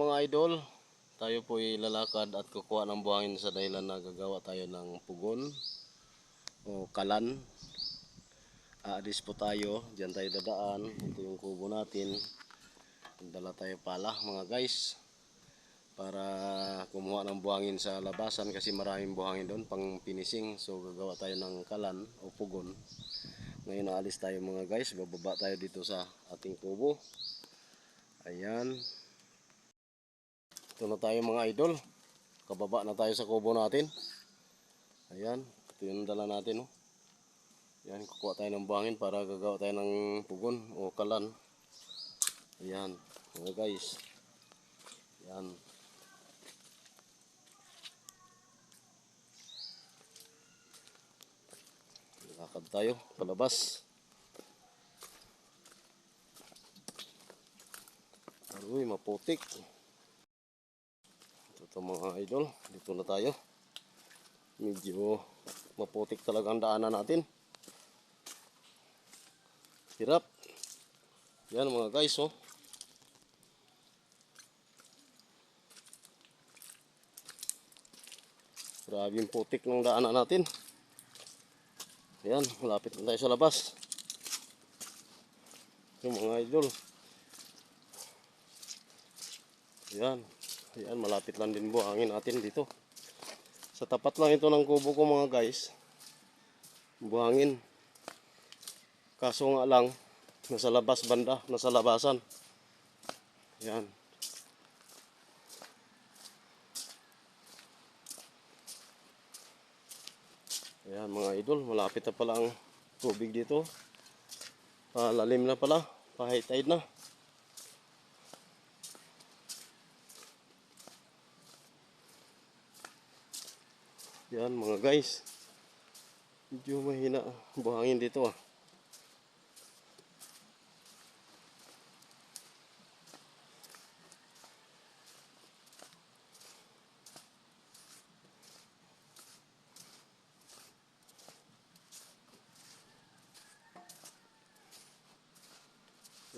mga idol, tayo po lalakad at kukuha ng buhangin sa dahilan na gagawa tayo ng pugon o kalan. Aalis po tayo, diyan tayo dadaan, ito yung kubo natin. Dala tayo pala mga guys para kumuha ng buhangin sa labasan kasi maraming buhangin doon pang finishing. So gagawa tayo ng kalan o pugon. Ngayon naalis tayo mga guys, bababa tayo dito sa ating kubo. Ayan. Ito na tayo mga idol. Kababa na tayo sa kubo natin. Ayan. Ito yung dala natin. Oh. Ayan. Kukuha tayo ng buhangin para gagawa tayo ng pugon o kalan. Ayan. Mga guys. Ayan. Lakad tayo palabas. Uy, maputik. Ito mga idol, dito na tayo. Medyo maputik talaga ang daanan natin. Hirap. Yan mga guys, oh. Grabe yung putik ng daanan natin. Ayan, malapit na tayo sa labas. Yung mga idol. Ayan. Ayan, malapit lang din buhangin natin dito. Sa tapat lang ito ng kubo ko mga guys. Buhangin. Kaso nga lang, nasa labas banda, nasa labasan. Ayan. Ayan mga idol, malapit na pala ang tubig dito. Palalim na pala, pa-high tide na. Yan mga guys. Medyo mahina ang buhangin dito ah.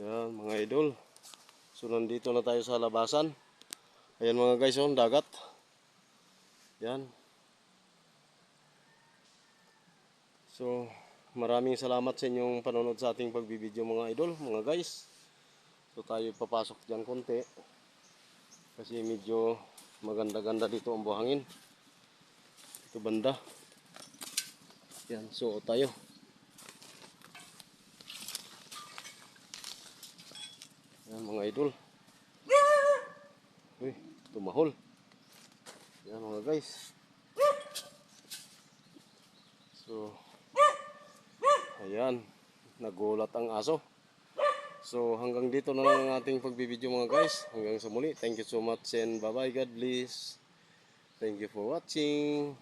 Yan mga idol. So nandito na tayo sa labasan. Ayan mga guys, oh, ang dagat. Yan. So, maraming salamat sa inyong panonood sa ating pagbibideo mga idol, mga guys. So, tayo papasok dyan konti. Kasi medyo maganda-ganda dito ang buhangin. Ito banda. Yan, so tayo. Yan mga idol. Uy, tumahol. Yan mga guys. So, Ayan, nagulat ang aso. So hanggang dito na lang ang ating pagbibideo mga guys. Hanggang sa muli. Thank you so much and bye bye. God bless. Thank you for watching.